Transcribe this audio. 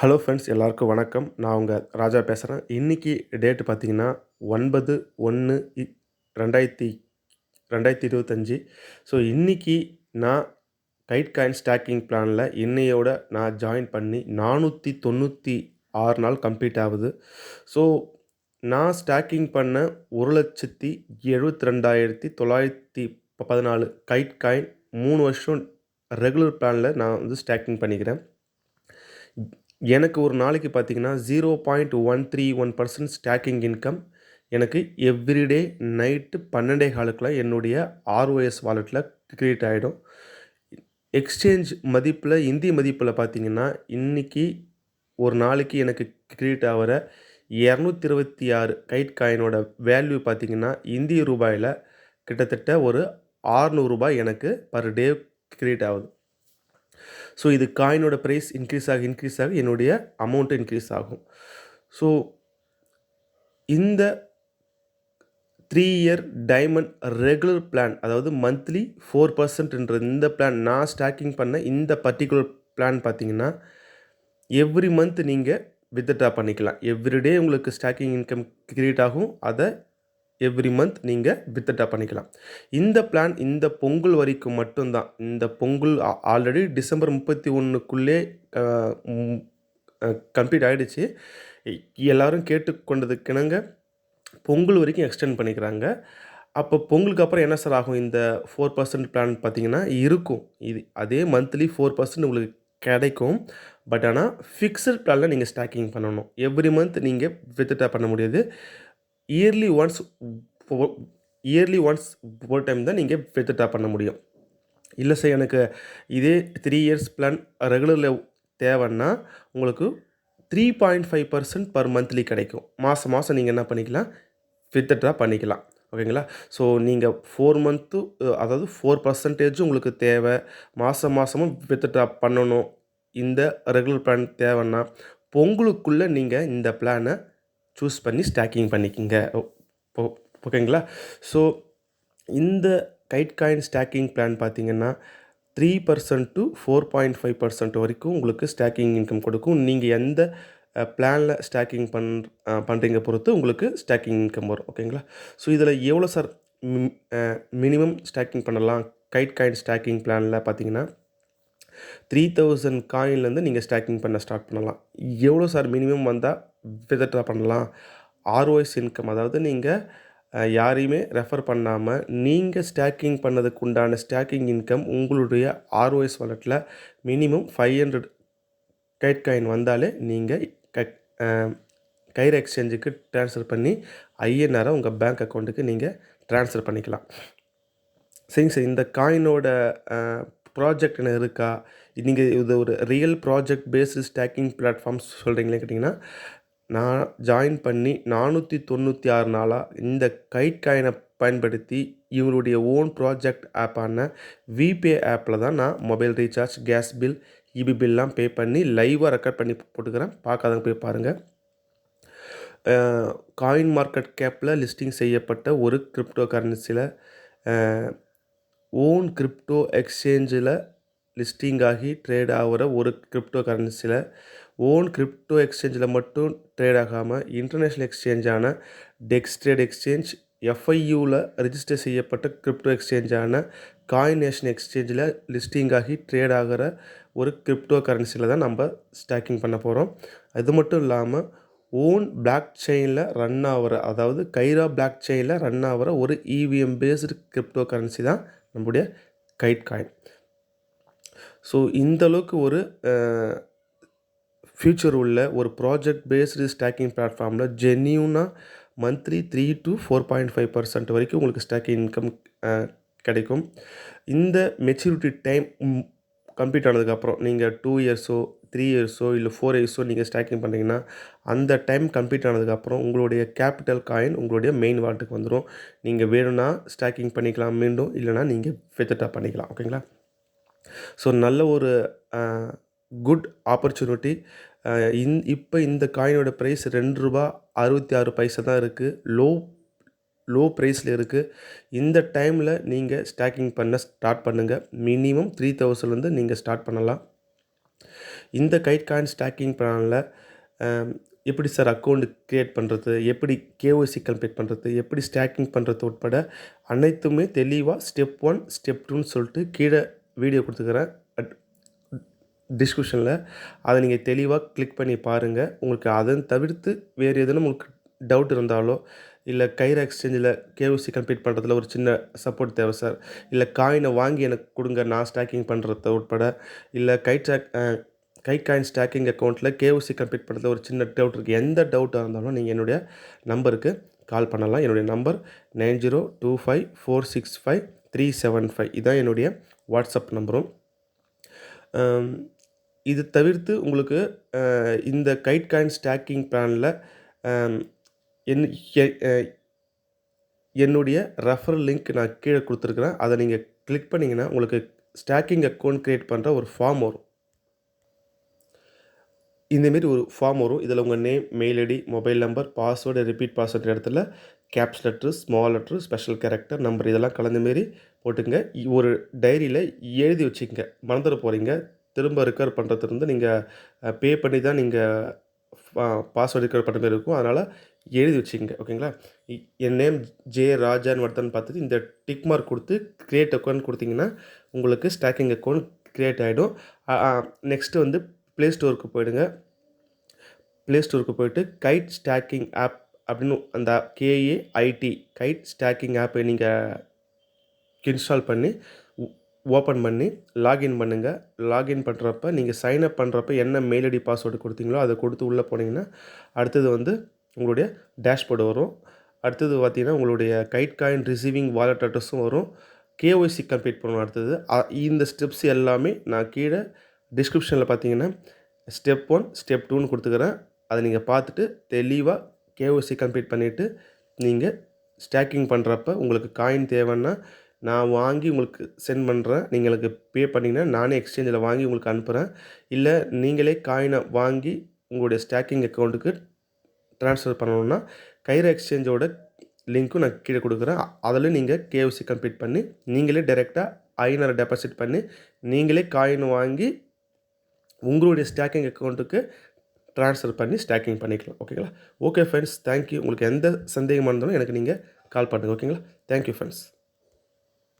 Hello friends எல்லாருக்கும் வணக்கம். நான் உங்கள் ராஜா பேசுகிறேன் இன்றைக்கி டேட்டு பார்த்தீங்கன்னா ஒன்பது ஒன்று இ ரெண்டாயிரத்தி ரெண்டாயிரத்தி இருபத்தஞ்சி. ஸோ இன்றைக்கி நான் கைட் காயின் ஸ்டாக்கிங் பிளானில் இன்னையோட நான் ஜாயின் பண்ணி நானூற்றி தொண்ணூற்றி ஆறு நாள் கம்ப்ளீட் ஆகுது. ஸோ நான் ஸ்டாக்கிங் பண்ண ஒரு லட்சத்தி எழுபத்தி ரெண்டாயிரத்தி தொள்ளாயிரத்தி பதினாலு கைட் காயின் மூணு வருஷம் ரெகுலர் பிளானில் நான் வந்து ஸ்டாக்கிங் பண்ணிக்கிறேன். எனக்கு ஒரு நாளைக்கு பார்த்தீங்கன்னா zero point one three one percent staking income எனக்கு எவ்ரிடே நைட்டு பன்னெண்டே காலுக்குலாம் என்னுடைய ஆர்ஓஎஸ் வாலெட்டில் க்ரியேட் ஆகிடும் எக்ஸ்சேஞ்ச் மதிப்பில் இந்திய மதிப்பில் பார்த்தீங்கன்னா இன்றைக்கி ஒரு நாளைக்கு எனக்கு க்ரியேட் ஆகிற இரநூத்தி இருபத்தி ஆறு கைட் காயினோட வேல்யூ பார்த்திங்கன்னா இந்திய ரூபாயில் கிட்டத்தட்ட ஒரு ஆறுநூறுபாய் எனக்கு பர் டே க்ரியேட் ஆகுது. ஸோ இது காயினோட ப்ரைஸ் இன்க்ரீஸ் ஆக இன்க்ரீஸ் ஆக என்னுடைய அமௌண்ட்டு இன்க்ரீஸ் ஆகும். ஸோ இந்த three year diamond regular plan அதாவது மந்த்லி ஃபோர் பர்சன்ட்ன்ற இந்த பிளான் நான் ஸ்டாக்கிங் பண்ண இந்த பர்டிகுலர் பிளான் பார்த்தீங்கன்னா எவ்ரி மந்த் நீங்கள் வித்ட்ரா பண்ணிக்கலாம். எவ்ரிடே உங்களுக்கு ஸ்டாக்கிங் இன்கம் க்ரியேட் ஆகும். அதை எவ்ரி மந்த் நீங்கள் வித்தட்டாக பண்ணிக்கலாம். இந்த பிளான் இந்த பொங்கல் வரைக்கும் மட்டும்தான். இந்த பொங்கல் ஆல்ரெடி டிசம்பர் முப்பத்தி ஒன்றுக்குள்ளே கம்ப்ளீட் ஆகிடுச்சு எல்லோரும் கேட்டுக்கொண்டதுக்கிணங்க பொங்கல் வரைக்கும் எக்ஸ்டெண்ட் பண்ணிக்கிறாங்க. அப்போ பொங்கலுக்கு அப்புறம் என்ன சார் ஆகும்? இந்த ஃபோர் பர்சன்ட் பிளான் பார்த்தீங்கன்னா இருக்கும். இது அதே மந்த்லி ஃபோர் பர்சன்ட் உங்களுக்கு கிடைக்கும். பட் ஆனால் ஃபிக்ஸட் பிளானில் நீங்கள் ஸ்டாக்கிங் பண்ணணும். எவ்ரி மந்த் நீங்கள் வித்ட்ரா பண்ண முடியாது. இயர்லி ஒன்ஸ் இயர்லி ஒன்ஸ் ஒரு டைம் தான் நீங்கள் வித்ட்ரா பண்ண முடியும். இல்லை சார் எனக்கு இதே த்ரீ இயர்ஸ் பிளான் ரெகுலரில் தேவைன்னா உங்களுக்கு three point five percent per monthly கிடைக்கும். மாதம் மாதம் நீங்கள் என்ன பண்ணிக்கலாம்? வித்ட்ரா பண்ணிக்கலாம். ஓகேங்களா? ஸோ நீங்கள் ஃபோர் மந்த்து அதாவது ஃபோர் பர்சன்டேஜும் உங்களுக்கு தேவை. மாதம் மாதமும் வித்ட்ரா பண்ணணும். இந்த ரெகுலர் பிளான் தேவைன்னா பொங்கலுக்குள்ளே நீங்கள் இந்த பிளானை சூஸ் பண்ணி ஸ்டாக்கிங் பண்ணிக்கோங்க. ஓகேங்களா ஸோ இந்த கைட் காயின் ஸ்டாக்கிங் பிளான் பார்த்திங்கன்னா three percent to four point five percent வரைக்கும் உங்களுக்கு ஸ்டாக்கிங் இன்கம் கொடுக்கும். நீங்கள் எந்த பிளானில் ஸ்டாக்கிங் பண் பண்ணுறீங்க பொறுத்து உங்களுக்கு ஸ்டாக்கிங் இன்கம் வரும். ஓகேங்களா? ஸோ இதில் எவ்வளோ சார் மினிமம் ஸ்டாக்கிங் பண்ணலாம்? கைட் காயின் ஸ்டாக்கிங் பிளானில் பார்த்தீங்கன்னா த்ரீ தௌசண்ட் காயின்லேருந்து நீங்கள் ஸ்டாக்கிங் பண்ண ஸ்டார்ட் பண்ணலாம். எவ்வளோ சார் மினிமம் வந்தால் விதட்ரா பண்ணலாம். ஆர்ஓஎஸ் இன்கம் அதாவது நீங்கள் யாரையுமே ரெஃபர் பண்ணாமல் நீங்கள் ஸ்டாக்கிங் பண்ணதுக்கு உண்டான ஸ்டாக்கிங் இன்கம் உங்களுடைய ஆர்ஓஎஸ் வாலெட்டில் minimum five hundred kite coin வந்தாலே நீங்கள் கைர் எக்ஸ்சேஞ்சுக்கு ட்ரான்ஸ்ஃபர் பண்ணி ஐஎன்ஆரை உங்கள் பேங்க் அக்கௌண்ட்டுக்கு நீங்கள் ட்ரான்ஸ்ஃபர் பண்ணிக்கலாம். சரிங்க சார் இந்த காயினோட ப்ராஜெக்ட் என்ன இருக்கா? நீங்கள் இது ஒரு real project based staking platforms சொல்கிறீங்களே கேட்டிங்கன்னா நான் ஜாயின் பண்ணி நானூற்றி தொண்ணூற்றி ஆறு நாளாக இந்த கைட் காயினை பயன்படுத்தி இவருடைய ஓன் ப்ராஜெக்ட் ஆப்பான விபே ஆப்பில் தான் நான் mobile recharge gas bill EB பில்லாம் pay பண்ணி லைவாக ரெக்கார்ட் பண்ணி போட்டுக்கிறேன். பார்க்காதவங்க போய் பாருங்கள் காயின் மார்க்கெட் கேப்பில் லிஸ்டிங் செய்யப்பட்ட ஒரு கிரிப்டோ கரன்சியில் ஓன் கிரிப்டோ எக்ஸ்சேஞ்சில் லிஸ்டிங் ஆகி ட்ரேட் ஆகிற ஒரு கிரிப்டோ கரன்சியில் ஓன் கிரிப்டோ எக்ஸ்சேஞ்சில் மட்டும் ட்ரேட் ஆகாமல் இன்டர்நேஷ்னல் எக்ஸ்சேஞ்சான டெக்ஸ் ட்ரேட் எக்ஸ்சேஞ்ச் எஃப்ஐயூவில் ரிஜிஸ்டர் செய்யப்பட்ட கிரிப்டோ எக்ஸ்சேஞ்சான காயின் நேஷன் எக்ஸ்சேஞ்சில் லிஸ்டிங் ஆகி ட்ரேட் ஆகிற ஒரு கிரிப்டோ கரன்சியில் தான் நம்ம ஸ்டாக்கிங் பண்ண போகிறோம். அது மட்டும் இல்லாமல் ஓன் பிளாக் செயினில் ரன் ஆகிற அதாவது கைரா பிளாக் செயினில் ரன் ஆகிற ஒரு இவிஎம் பேஸ்டு கிரிப்டோ கரன்சி தான் நம்முடைய கைட் காயின் ஸோ இந்த அளவுக்கு ஒரு ஃப்யூச்சர் உள்ள ஒரு ப்ராஜெக்ட் பேஸ்டு ஸ்டாக்கிங் பிளாட்ஃபார்மில் ஜென்யூனாக monthly three to four point five percent வரைக்கும் உங்களுக்கு ஸ்டாக்கிங் இன்கம் கிடைக்கும். இந்த மெச்சூரிட்டி டைம் கம்ப்ளீட் ஆனதுக்கப்புறம் நீங்கள் டூ இயர்ஸோ த்ரீ இயர்ஸோ இல்லை ஃபோர் இயர்ஸோ நீங்கள் ஸ்டாக்கிங் பண்ணிங்கன்னா அந்த டைம் கம்ப்ளீட் ஆனதுக்கப்புறம் உங்களுடைய கேபிட்டல் காயின் உங்களுடைய மெயின் வால்ட்டுக்கு வந்துடும் நீங்கள் வேணும்னா ஸ்டாக்கிங் பண்ணிக்கலாம் மீண்டும் இல்லைனா நீங்கள் வித்ட்ரா பண்ணிக்கலாம். ஓகேங்களா ஸோ நல்ல ஒரு குட் ஆப்பர்ச்சுனிட்டி இந் இப்போ இந்த காயினோட ப்ரைஸ் ரெண்டு ரூபா அறுபத்தி ஆறு பைசா தான் இருக்குது லோ லோ ப்ரைஸில் இருக்குது இந்த டைமில் நீங்கள் ஸ்டாக்கிங் பண்ண ஸ்டார்ட் பண்ணுங்கள் மினிமம் த்ரீ தௌசண்ட்லேருந்து நீங்கள் ஸ்டார்ட் பண்ணலாம். இந்த கைட் காயின் ஸ்டாக்கிங் பிளானில் எப்படி சார் அக்கௌண்ட் க்ரியேட் பண்ணுறது எப்படி கேஒய்சி கம்ப்ளீட் பண்ணுறது எப்படி ஸ்டாக்கிங் பண்ணுறது உட்பட அனைத்துமே தெளிவாக ஸ்டெப் ஒன் ஸ்டெப் டூன்னு சொல்லிட்டு கீழே வீடியோ கொடுத்துக்கிறேன். அட் டிஸ்கிரிப்ஷனில் அதை நீங்கள் தெளிவாக கிளிக் பண்ணி பாருங்கள் உங்களுக்கு அதன் தவிர்த்து வேறு எதுனா உங்களுக்கு டவுட் இருந்தாலோ இல்லை கைரா எக்ஸ்சேஞ்சில் கேஓசி கம்ப்ளீட் பண்ணுறதுல ஒரு சின்ன சப்போர்ட் தேவை சார். இல்லை காயினை வாங்கி எனக்கு கொடுங்க நான் ஸ்டாக்கிங் பண்ணுறத உட்பட. இல்லை கை ட்ராக் கை காயின் ஸ்டாக்கிங் அக்கௌண்ட்டில் கேஓசி கம்ப்ளீட் பண்ணுறதுல ஒரு சின்ன டவுட் இருக்குது எந்த டவுட்டாக இருந்தாலும் நீங்கள் என்னுடைய நம்பருக்கு கால் பண்ணலாம். என்னுடைய number nine zero two five four six five three seven five இதான் என்னுடைய வாட்ஸ்அப் நம்பரும். இது தவிர்த்து உங்களுக்கு இந்த கைட் காயின் ஸ்டாக்கிங் பிளானில் என் என்னுடைய ரெஃபர் லிங்க் நான் கீழே கொடுத்துருக்குறேன். அதை நீங்கள் கிளிக் பண்ணிங்கன்னா உங்களுக்கு ஸ்டாக்கிங் அக்கௌண்ட் க்ரியேட் பண்ணுற ஒரு ஃபார்ம் வரும். இந்தமாரி ஒரு ஃபார்ம் வரும். இதில் உங்கள் name mail ID mobile number password repeat password இடத்துல caps letter small letter special character number இதெல்லாம் கலந்த மாரி போட்டுங்க. இ- ஒரு டைரியில் எழுதி வச்சுக்கங்க. மறந்துட போகிறீங்க திரும்ப ரெக்கவர் பண்ணுறதுலேருந்து நீங்கள் பே பண்ணி தான் நீங்கள் பாஸ்வேர்டு ரெக்கவர் பண்ணுற மாதிரி இருக்கும். அதனால் எழுதி வச்சுக்கங்க. ஓகேங்களா இ- என் நேம் ஜே ராஜான்னு வருதுன்னு பார்த்துட்டு இந்த டிக் மார்க் கொடுத்து க்ரியேட் அக்கௌண்ட் கொடுத்தீங்கன்னா உங்களுக்கு ஸ்டாக்கிங் அக்கௌண்ட் க்ரியேட் ஆகிடும் நெக்ஸ்ட்டு வந்து ப்ளே ஸ்டோருக்கு போயிடுங்க. ப்ளே ஸ்டோருக்கு போயிட்டு கைட் ஸ்டாக்கிங் ஆப் அப்படின்னு அந்த கேஏ ஐடி கைட் ஸ்டாக்கிங் ஆப்பை நீங்கள் இன்ஸ்டால் பண்ணி ஓப்பன் பண்ணி லாகின் பண்ணுங்கள் லாகின் பண்ணுறப்ப நீங்கள் சைன் அப் பண்ணுறப்ப என்ன மெயில் ஐடி பாஸ்வேர்டு கொடுத்தீங்களோ அதை கொடுத்து உள்ளே போனீங்கன்னா அடுத்தது வந்து உங்களுடைய டேஷ்போர்டு வரும். அடுத்தது பார்த்தீங்கன்னா உங்களுடைய கைட் காயின் ரிசீவிங் வாலெட் அட்ரஸும் வரும். கேஒய்சி கம்ப்ளீட் பண்ணணும் அடுத்தது. இந்த ஸ்டெப்ஸ் எல்லாமே நான் கீழே டிஸ்கிரிப்ஷனில் பார்த்தீங்கன்னா ஸ்டெப் ஒன் ஸ்டெப் டூன்னு கொடுத்துக்கிறேன். அதை நீங்கள் பார்த்துட்டு தெளிவாக கேஓசி கம்ப்ளீட் பண்ணிவிட்டு நீங்கள் ஸ்டாக்கிங் பண்ணுறப்ப உங்களுக்கு காயின் தேவைன்னா நான் வாங்கி உங்களுக்கு சென்ட் பண்ணுறேன் நீங்கள் எனக்கு பே பண்ணிங்கன்னா நானே எக்ஸ்சேஞ்சில் வாங்கி உங்களுக்கு அனுப்புகிறேன் இல்லை நீங்களே காயினை வாங்கி உங்களுடைய ஸ்டாக்கிங் அக்கௌண்ட்டுக்கு ட்ரான்ஸ்ஃபர் பண்ணணுன்னா கைரா எக்ஸ்சேஞ்சோட லிங்க்கும் நான் கீழே கொடுக்குறேன். அதில் நீங்கள் கேஓசி கம்ப்ளீட் பண்ணி நீங்களே டைரெக்டாக ஐநூறு டெபாசிட் பண்ணி நீங்களே காயின் வாங்கி உங்களுடைய ஸ்டாக்கிங் அக்கௌண்ட்டுக்கு ட்ரான்ஸ்ஃபர் பண்ணி ஸ்டாக்கிங் பண்ணிக்கலாம் ஓகேங்களா ஓகே ஃப்ரெண்ட்ஸ் தேங்க்யூ உங்களுக்கு எந்த சந்தேகமாக இருந்தாலும் எனக்கு நீங்கள் கால் பண்ணுங்கள் ஓகேங்களா தேங்க்யூ ஃப்ரெண்ட்ஸ்